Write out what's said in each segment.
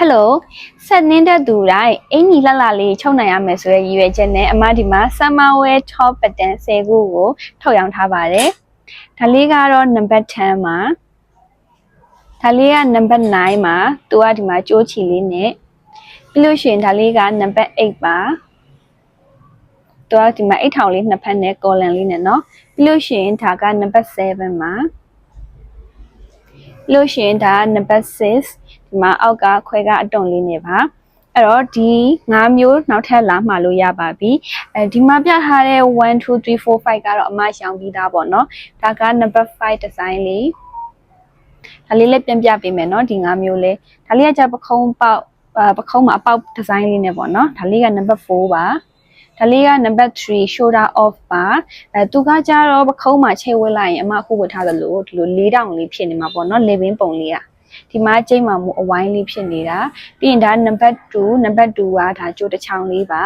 ဟယ်လိုဆက်နင်းတဲ့သူတိုင်းအင်ကြီးလှလှလေးချုပ်နိုင်ရမယ်ဆိုတဲ့ရည်ရွယ်ချက်နဲ့အမဒီမှာ summer wear top button 10ခုကိုထုတ်ရောင်းထားပါတယ်ဒါလေးကတော့ number 10မှာဒါလေးက number 9မှာသူကဒီမှာကြိုးချီလေးနဲ့ပြီးလို့ရှိရင်ဒါလေးက number 8ပါသူကဒီမှာအိတ်ထောင်လေးနှစ်ဖက်နဲ့ collar လေးနဲ့เนาะပြီးလို့ရှိရင်ဒါက number 7မှာပြီး လို့ရှိရင်ဒါနံပါတ်6ဒီမှာအောက်ကခွဲကအတုံလေးနေပါအဲ့တော့ဒီ၅မျိုးနောက်ထပ်လာမှလို့ရပါပြီအဲဒီမှာပြထားတဲ့1 2 3 4 5ကတော့အမရောင်ပြီးသားပေါ့နော်ဒါက number 5 design လေးဒါလေးလည်းပြန်ပြပေးမယ်နော်ဒီ၅မျိုးလေးဒါလေးကကြပခုံးပေါက်ပခုံးမှာအပေါက် design လေးနဲ့ပေါ့နော်ဒါလေးက number 4ပါ ဒါလေးက number 3 shoulder off ပါအဲသူကကြတော့ပခုံးမှာချိန်ဝဲလိုက်ရင်အမအခုဝတ်ထားသလိုဒီလို၄တောင်လေးဖြစ်နေမှာပေါ့နော် living ပုံလေးอ่ะ ဒီမှာကျိတ်မှမူအဝိုင်းလေးဖြစ်နေတာပြီးရင်ဒါ number 2 number 2ကဒါကြိုးတစ်ချောင်းလေးပါ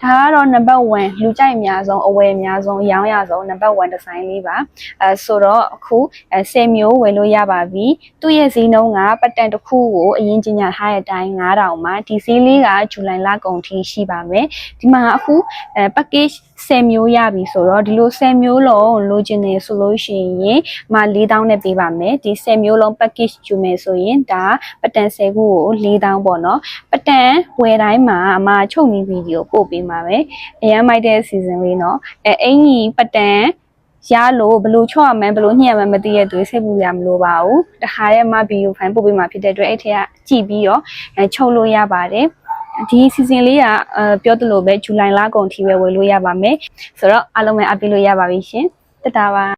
ဒါကတော့ number 1လူကြိုက်အများဆုံးအဝယ်အများဆုံးရောင်းရဆုံး number 1 design လေးပါအဲဆိုတော့အခုအဲ10မျိုးဝယ်လို့ရပါပြီသူ့ရဲ့ဈေးနှုန်းကပတ်တန်တစ်ခုကိုအရင်ကြီးညာထားတဲ့အတိုင်း9000မှာဒီဈေးလေးကဇူလိုင်လကုန်ထိရှိပါမယ်ဒီမှာအခုအဲ package 10မျိုးရပြီဆိုတော့ဒီလို10မျိုးလုံးလိုချင်နေဆိုလို့ရှိရင်မ4000နဲ့ပေးပါမယ်ဒီ10မျိုးလုံး package ယူမယ်ဆိုရင်ဒါပတန်10ခုကို4000ပေါ့နော်ပတန်ဝယ်တိုင်းမှာအမချုပ်နေဗီဒီယိုပို့ပေးပါမယ်အရန်မိုက်တဲ့ season လေးနော်အဲအင်ကြီးပတန်ရလို့ဘလို့ချော့ရမယ်ဘလို့ညှက်ရမယ်မသိရတဲ့သူစိတ်ပူရမလို့ပါဘူးတခါတည်းအမဗီဒီယိုဖိုင်ပို့ပေးမှာဖြစ်တဲ့အတွက်အဲ့ထက်ကကြည့်ပြီးတော့အဲချုပ်လို့ရပါတယ်ဒီ season လေးကအဲပြောသလိုပဲဇူလိုင်လကုန်ထိပဲဝယ်လို့ရပါမယ်ဆိုတော့အားလုံးပဲအပ်ပြီးလို့ရပါပြီရှင်တတာပါ